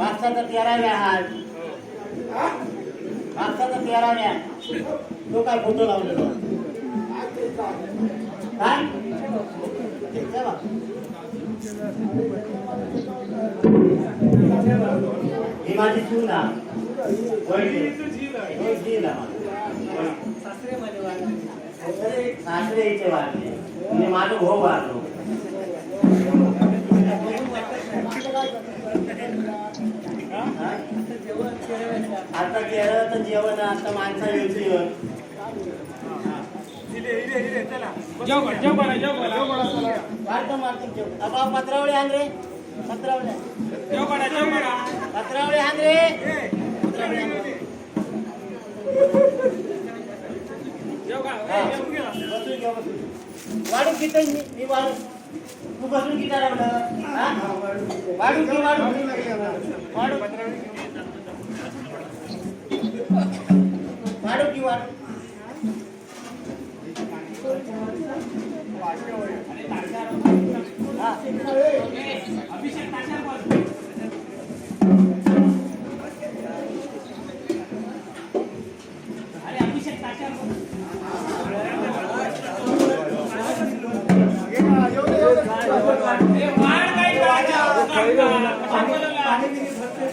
मागचा तेराव्या हात. मागचा तेराव्या. तो काय फोटो लावलेलो? काय? ही माझी चूल ना वहिनी. सासरे इथे वाढले. म्हणजे माझं भाऊ वाढलो. आता केरळचं जेवण आहे, आता माणसा जेवण वाढतो मारतो जेवण अबा पत्रावळे आण रे. पत्रावळे. पत्रावळे आण रे. पत्रावळे आण रे. हा. बसून घ्या, बसून. वाढू किती? मी मी वाढू तू बसून किती रावलं हा? वाढू की वाढू वाढू वाढू की वाढू हा.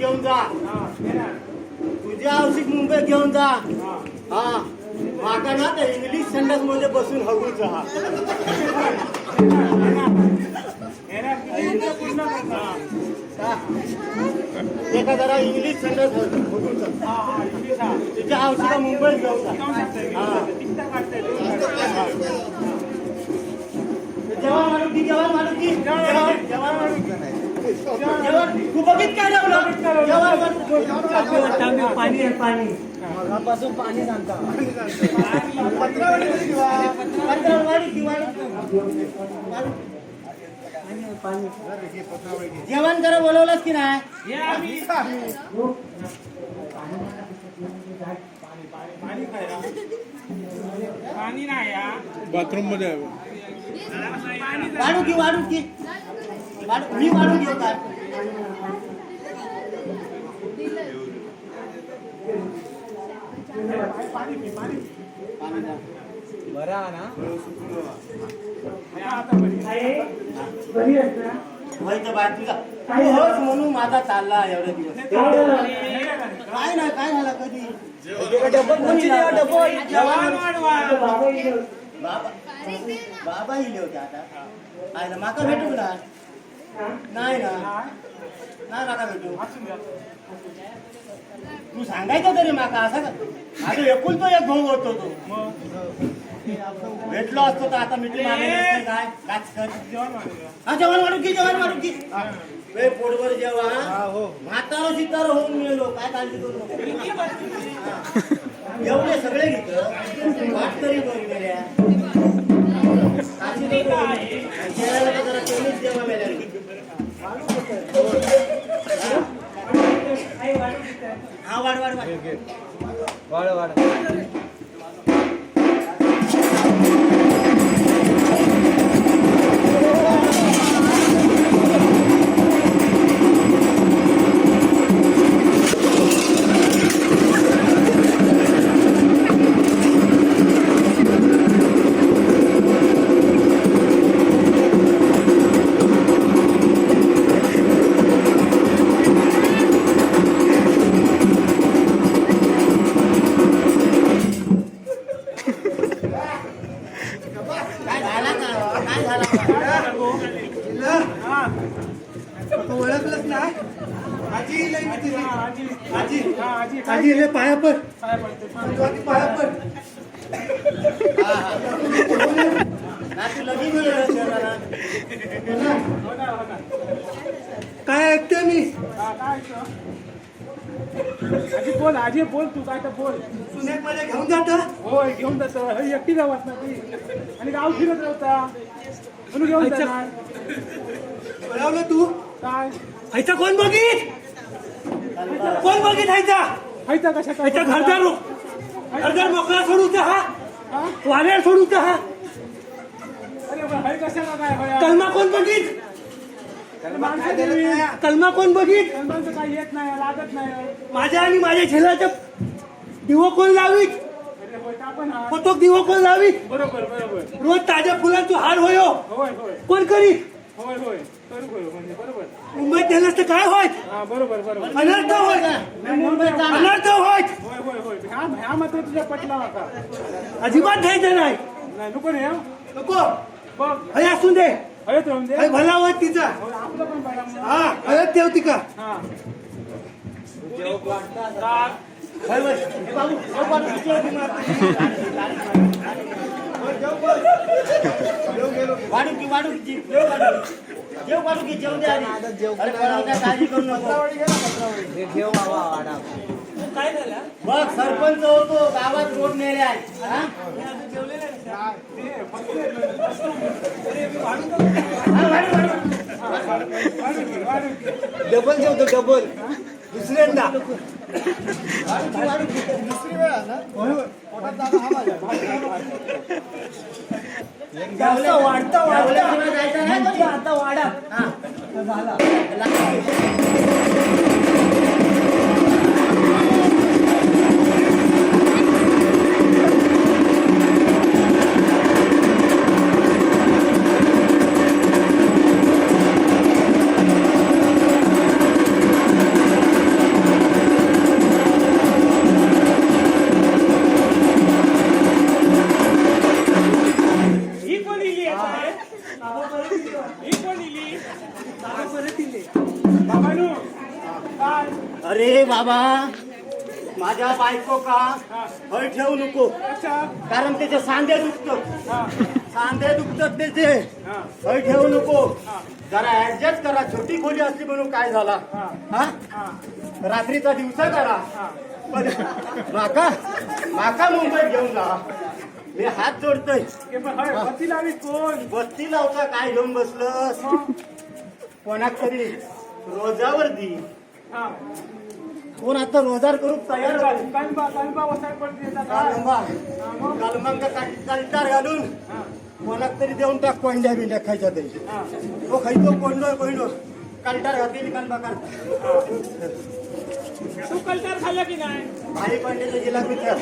घेऊन जा. तुझ्या औषिक मुंबईत घेऊन जा. हा. माका ना त्या इंग्लिश संडासमध्ये बसून हगूच हा हा. एका जरा इंग्लिश संडास हगूच तुझ्या औषिका मुंबईत घेऊन जा. हा. जेवण मारू की जेवण मारू तू बघित काय लावलं. पाणी आहे पाणी मगापासून सांगता पत्रावळी. जेवण जरा बोलवलंस की नाही पाणी नाही. बाथरूममध्ये. वाढू की वाढू की मी पाणी द्या. बरी ना? होच म्हणून माझा चालला एवढे दिवस. काय नाही काय झालं कधी. बाबा. बाबा बाबा इले होते आता. ना माका भेटू ना नाही ना नाही माका भेटू तू. सांगायचं तरी माका असं का? माझं एकूण तो एक भाऊ होतो तो. भेटलो असतो तर आता मिठी मारली नसती काय? काच कर? हा जेवण मारू की जेवण मारू की वे पोटभर जेवा. म्हातारो सितारो होऊन मिळलो काय काळजी करू नको. एवढे सगळे घेत. वाट तरी बघ मेल्या काशी जरा कमीच जेवा मेल्या हा वाढ वाढ वाढ. आजी काय ऐकते मी? हा काय ऐकतो? आजी बोल आजी बोल तू काय तर बोल. सुनेकमध्ये घेऊन जात होय घेऊन जातो हे एकटी गावात ना ती. आणि गाव फिरत राहता म्हणून घेऊन जाणार. बोलावलं तू? काय? आईचा कोण बघित? कोण बघित आईचा? खायचा कशा आईचा घरदार. घरदार मोकळा सोडूचा हा? वाऱ्यावर सोडूचा हा. कलमा कोण बघित. कलमा कोण बघित? काही येत नाही लागत नाही. माझ्या आणि माझ्या झेलाचं दिवो कोण लावीत? अरे होय का पण फोटो दिवो कोण लावीत? बरोबर बरोबर. रोज ताज्या फुलांचा हार होयो. कोण करीत? होय होय. बरोबर म्हणजे मुंबईत गेलास तर काय होय? हा बरोबर बरोबर. अनर्थ होय. अनर्थ होय. होय होय. होय ह्या ह्या मात्र तुझ्या पटला होता. अजिबात घ्यायचं नाही. नाही नको नाही? नको. बघ. हे असून दे. हळद राहून दे. हे भला होय तिचा. होय, आपलं पण बघा मग. हा ती का? हा. होय, होय. हे बाबू, हे बाबू, मार. वाढू की वाढू की. जीव जेव वाढू की. जेव वाढू की. जेव दे आधी अरे काय काळजी करू नको. काय झालं? बघ सरपंच होतो गावात रोड नेले हा? हा. डबल जेवतो डबल. दुसऱ्यांदा. जास्त वाढता वाढता जेवल्याशिवाय जायचं नाही म्हणजे आता वाढा. हा. झाला. अरे बाबा माझ्या बायको का? हय ठेवू नको. कारण त्याचे सांधे दुखतात हा. सांधे दुखतात त्याचे हा. हय ठेवू नको. जरा ऍडजस्ट करा. छोटी खोली असली म्हणून काय झाला? हा. रात्रीचा दिवसा करा पण माका माका मुंबईत घेऊन जा. मी हात जोडतोय. लावी कोण? बस्ती लावता काय घेऊन बसलस? मग? कोणाक तरी रोजावर दी. कोण आता रोजार करू तयार हा, कालटार घालून कोणाक तरी देऊन टाक कोंड्या बिंड्या खायच्या तरी हा. तो खायचो कोंडो कोंडो. कालटार घातलेली कालबा काढता तू कल्चर खाल्लं की नाही? आई कोंड्याचा जिलाबी तर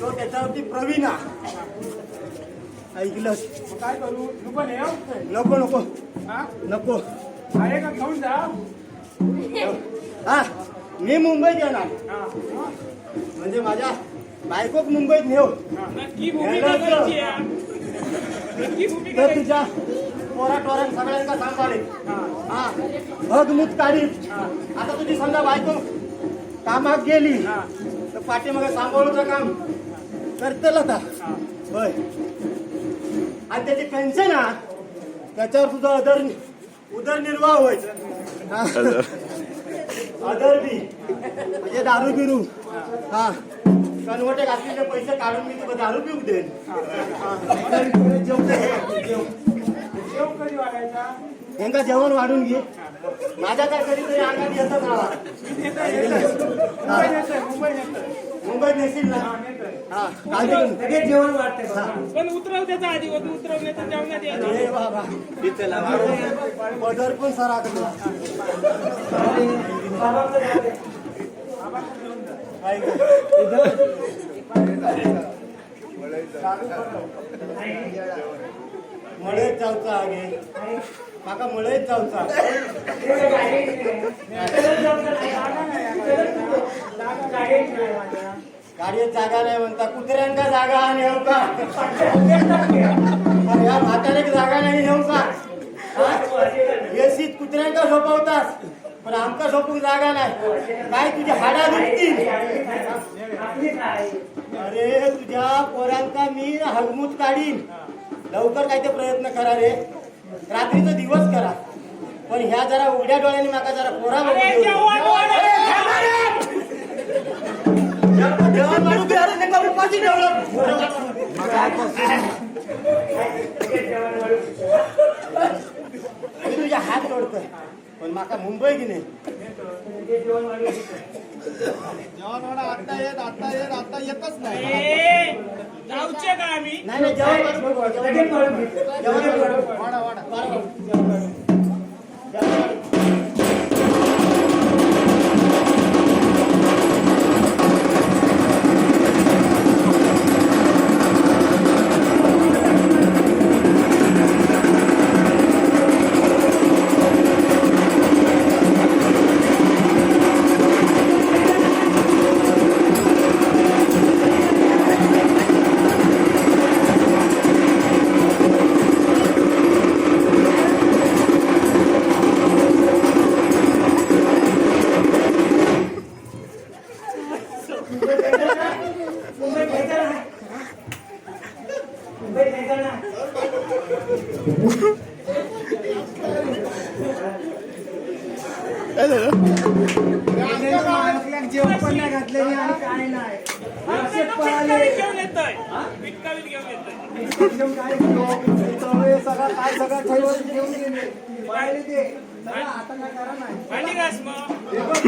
तो त्याच्यावरती प्रवीणा ऐकलं. काय करू? पण ये हं? नको नको. हा? नको. आहे का घेऊन जा. हा मी मुंबईत येणार. हा, हा, म्हणजे माझ्या बायकोक मुंबईत नेऊ. नक्की भूमिका करायची आहे. नक्की भूमिका तर तुझ्या पोरा टोरान सगळ्यांका सांभाळे. हा, हा. भगमुत काढीत हा, आता तुझी समजा बायको कामाक गेली हा, तर पाठीमागे सांभाळूचं काम करतेल आता. होय. आणि त्याची पेन्शन हा त्याच्यावर तुझा उदर उदरनिर्वाह होय. हा. अदर बी म्हणजे दारू बिरू हा. कन्वर्टे घातलेले पैसे काढून मी तुला दारू पिऊ देईन. हा. जेवते हे, जेव. जेव कधी वाढायचा? यांका जेवण वाढून घे. माझ्या काय कधीतरी अंगात येतच राहा. मुंबई मुंबई. मुंबईत नेशील ना हा. हा काळजी. लगेच जेवण वाटते. पण उतरव त्याचा आधी होतं उतरवण्याचं जेवणात यायचं अरे बाबा पदर पण सरा मळेत जाऊचा आगे माका मळेत जाऊचा गाडीत जागा नाही म्हणता कुत्र्यांका जागा आणि नेऊ का अरे या जागा नाही नेऊ एसीत कुत्र्यांका झोपवतास पण आमका झोपूक जागा नाही. काय तुझ्या हाडा दुखतील अरे तुझ्या पोरांका मी हगमूत काढीन. लवकर काय ते प्रयत्न करा रे. रात्रीचा दिवस करा पण ह्या जरा उघड्या डोळ्याने माका जरा पोरा बघू अरे, देऊ. जेवण वाढ. अरे, थांबा रे! जेवण वाढू दे, अरे, नका उपाशी ठेवलं. मी तुझ्या हात जोडतोय पण माका मुंबई की नाही नाही नाही जेवण वाढू नको, जेवण लगेच वाढू. वाढून घे. जेवण लगेच वाढू. वाढून घे. वाढा, वाढा. जेवण जेवण पण नाही घातलेली आणि काय नाही? सगळं काय सगळं ठेवून घेऊन गेले पळाले ते सगळं आता काय करा नाही हे बघ,